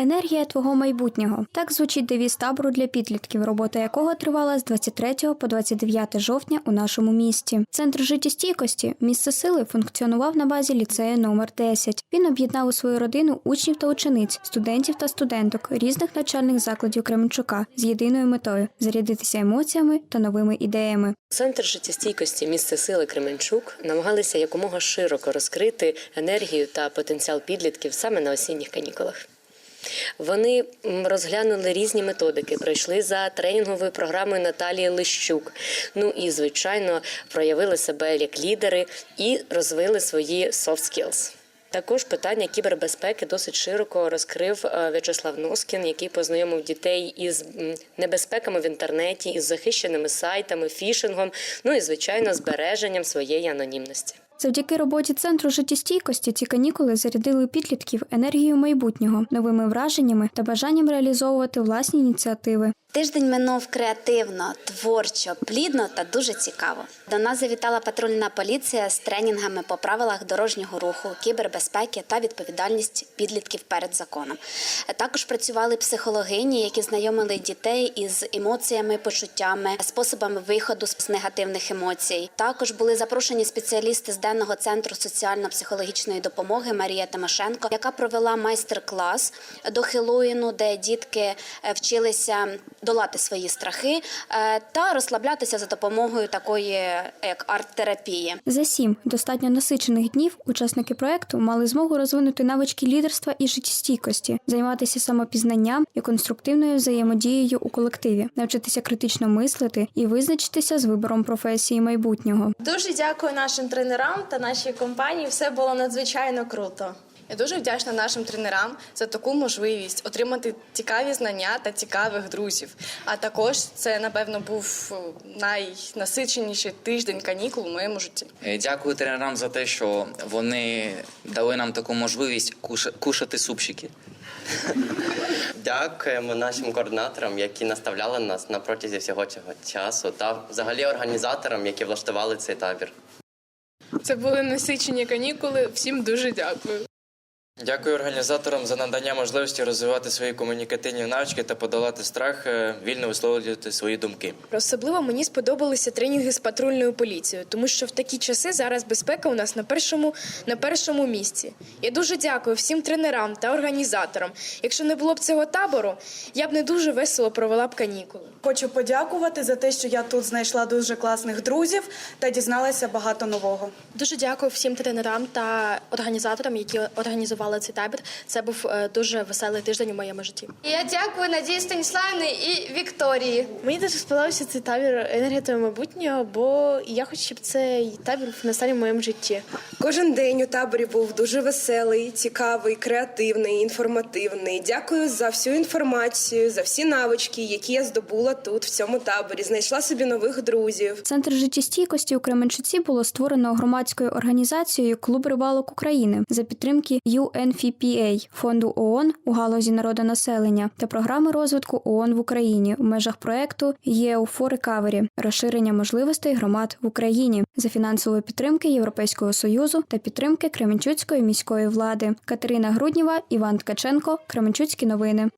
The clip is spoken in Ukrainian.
Енергія твого майбутнього. Так звучить девіз табору для підлітків, робота якого тривала з 23 по 29 жовтня у нашому місті. Центр життєстійкості, місце сили, функціонував на базі ліцею номер 10. Він об'єднав у свою родину учнів та учениць, студентів та студенток різних навчальних закладів Кременчука з єдиною метою зарядитися емоціями та новими ідеями. Центр життєстійкості місце сили Кременчук намагалися якомога широко розкрити енергію та потенціал підлітків саме на осінніх канікулах. Вони розглянули різні методики, пройшли за тренінговою програмою Наталії Лищук. Ну і звичайно проявили себе як лідери і розвили свої soft skills. Також питання кібербезпеки досить широко розкрив е, В'ячеслав Носкін, який познайомив дітей із небезпеками в інтернеті, із захищеними сайтами, фішингом, ну і звичайно збереженням своєї анонімності. Завдяки роботі центру життєстійкості ці канікули зарядили підлітків енергією майбутнього, новими враженнями та бажанням реалізовувати власні ініціативи. Тиждень минув креативно, творчо, плідно та дуже цікаво. До нас завітала патрульна поліція з тренінгами по правилах дорожнього руху, кібербезпеки та відповідальність підлітків перед законом. Також працювали психологині, які знайомили дітей із емоціями, почуттями, способами виходу з негативних емоцій. Також були запрошені спеціалісти з денного центру соціально-психологічної допомоги Марія Тимошенко, яка провела майстер-клас до Хеллоїну, де дітки е, вчилися долати свої страхи е, та розслаблятися за допомогою такої як арт-терапії. За сім достатньо насичених днів учасники проекту мали змогу розвинути навички лідерства і життєстійкості, займатися самопізнанням і конструктивною взаємодією у колективі, навчитися критично мислити і визначитися з вибором професії майбутнього. Дуже дякую нашим тренерам та нашій компанії. Все було надзвичайно круто. Я дуже вдячна нашим тренерам за таку можливість отримати цікаві знання та цікавих друзів. А також це, напевно, був е, найнасиченіший тиждень канікул у моєму житті. Е, Дякую тренерам за те, що вони дали нам таку можливість кушати супчики. Дякуємо нашим координаторам, які наставляли нас на протязі всього цього часу, та взагалі організаторам, які влаштували цей табір. Це були насичені канікули. Всім дуже дякую. Дякую організаторам за надання можливості розвивати свої комунікативні навички та подолати страх, е, вільно висловлювати свої думки. Особливо мені сподобалися тренінги з патрульною поліцією, тому що в такі часи зараз безпека у нас на першому на першому місці. Я дуже дякую всім тренерам та організаторам. Якщо не було б цього табору, я б не дуже весело провела б канікули. Хочу подякувати за те, що я тут знайшла дуже класних друзів та дізналася багато нового. Дуже дякую всім тренерам та організаторам, які організували цей табір. Це був е, дуже веселий тиждень у моєму житті. Я дякую Надії Станіславні і Вікторії. Мені дуже сподобався цей табір енергетою майбутнього, бо я хочу, щоб цей табір був настане в моєму житті. Кожен день у таборі був дуже веселий, цікавий, креативний, інформативний. Дякую за всю інформацію, за всі навички, які я здобула тут, в цьому таборі. Знайшла собі нових друзів. Центр життєстійкості у Кременчуці було створено громадською організацією Клуб рибалок України за підтримки UNFPA, фонду ООН у галузі народонаселення та програми розвитку ООН в Україні в межах проекту EU for Recovery – розширення можливостей громад в Україні за фінансової підтримки Європейського союзу та підтримки Кременчуцької міської влади. Катерина Грудніва, Іван Ткаченко, Кременчуцькі новини.